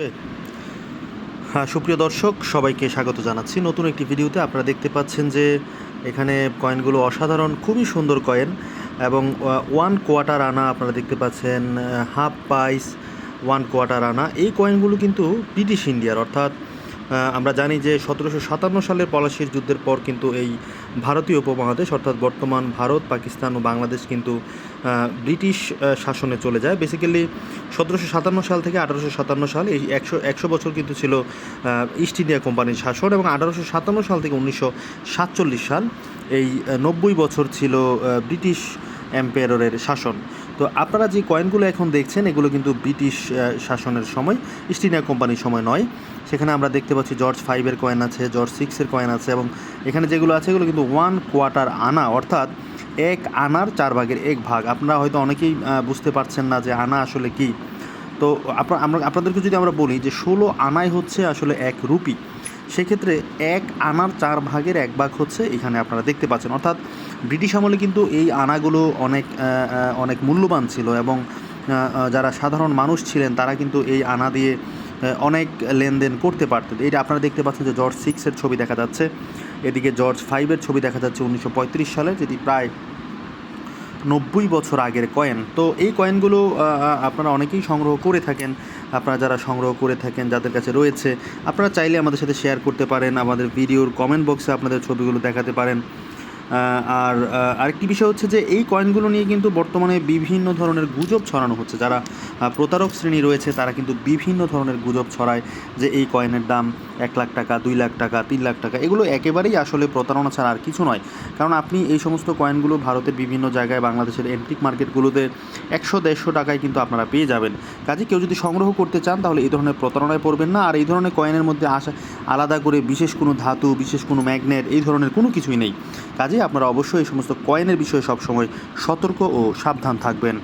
ওকে হ্যাঁ সুপ্রিয় দর্শক, সবাইকে স্বাগত জানাচ্ছি। নতুন একটি ভিডিওতে আপনারা দেখতে পাচ্ছেন যে এখানে কয়েনগুলো অসাধারণ, খুবই সুন্দর কয়েন এবং ওয়ান কোয়ার্টার আনা আপনারা দেখতে পাচ্ছেন হাফ পাইস ওয়ান কোয়ার্টার আনা। এই কয়েনগুলো কিন্তু ব্রিটিশ ইন্ডিয়ার অর্থাৎ আমরা জানি যে সতেরোশো সাতান্ন সালের পলাশির যুদ্ধের পর কিন্তু এই ভারতীয় উপমহাদেশ, অর্থাৎ বর্তমান ভারত, পাকিস্তান ও বাংলাদেশ কিন্তু ব্রিটিশ শাসনে চলে যায়। বেসিক্যালি সতেরোশো সাতান্ন সাল থেকে আঠারোশো সাতান্ন সাল এই একশো একশো বছর কিন্তু ছিল ইস্ট ইন্ডিয়া কোম্পানির শাসন এবং আঠারোশো সাতান্ন সাল থেকে উনিশশো সাতচল্লিশ সাল এই নব্বই বছর ছিল ব্রিটিশ এম্পায়ারের শাসন। তো আপনারা যে কয়েনগুলো এখন দেখছেন, এগুলো কিন্তু ব্রিটিশ শাসনের সময় ইস্ট ইন্ডিয়া কোম্পানির সময় নয়। সেখানে আমরা দেখতে পাচ্ছি জর্জ ফাইভের কয়েন আছে জর্জ সিক্সের কয়েন আছে এবং এখানে যেগুলো আছে, এগুলো কিন্তু ওয়ান কোয়ার্টার আনা, অর্থাৎ এক আনার চার ভাগের এক ভাগ। আপনারা হয়তো অনেকেই বুঝতে পারছেন না যে আনা আসলে কি। তো আপনার আপনাদেরকে যদি আমরা বলি যে ষোলো আনাই হচ্ছে আসলে এক রুপি। সেক্ষেত্রে এক আনার চার ভাগের এক ভাগ হচ্ছে এখানে আপনারা দেখতে পাচ্ছেন। অর্থাৎ ব্রিটিশ আমলে কিন্তু এই আনাগুলো অনেক অনেক মূল্যবান ছিল এবং যারা সাধারণ মানুষ ছিলেন তারা কিন্তু এই আনা দিয়ে অনেক লেনদেন করতে পারতেন। এটা আপনারা দেখতে পাচ্ছেন যে জর্জ সিক্সের ছবি দেখা যাচ্ছে। এদিকে জর্জ ফাইভের ছবি দেখা যাচ্ছে উনিশশো পঁয়ত্রিশ সালে, যেটি প্রায় নব্বই বছর আগের কয়েন। তো এই কয়েনগুলো আপনারা অনেকেই সংগ্রহ করে থাকেন। আপনারা যারা সংগ্রহ করে থাকেন, যাদের কাছে রয়েছে, আপনারা চাইলে আমাদের সাথে শেয়ার করতে পারেন, আমাদের ভিডিওর কমেন্ট বক্সে আপনাদের ছবিগুলো দেখাতে পারেন। আর আরেকটি বিষয় হচ্ছে যে, এই কয়েনগুলো নিয়ে কিন্তু বর্তমানে বিভিন্ন ধরনের গুজব ছড়ানো হচ্ছে। যারা প্রতারক শ্রেণি রয়েছে, তারা কিন্তু বিভিন্ন ধরনের গুজব ছড়ায় যে এই কয়েনের দাম এক লাখ টাকা, দুই লাখ টাকা, তিন লাখ টাকা, এগুলো একেবারেই আসলে প্রতারণা ছাড়া আর কিছু নয়। কারণ আপনি এই সমস্ত কয়েনগুলো ভারতের বিভিন্ন জায়গায়, বাংলাদেশের এন্টিক মার্কেটগুলোতে একশো, দেড়শো টাকায় কিন্তু আপনারা পেয়ে যাবেন। কাজে কেউ যদি সংগ্রহ করতে চান, তাহলে এই ধরনের প্রতারণায় পড়বেন না। আর এই ধরনের কয়েনের মধ্যে আসা, আলাদা করে বিশেষ কোনো ধাতু, বিশেষ কোনো ম্যাগনেট এই ধরনের কোনো কিছুই নেই। কাজে আপনারা অবশ্যই এই সমস্ত কয়েনের বিষয়ে সবসময় সতর্ক ও সাবধান থাকবেন।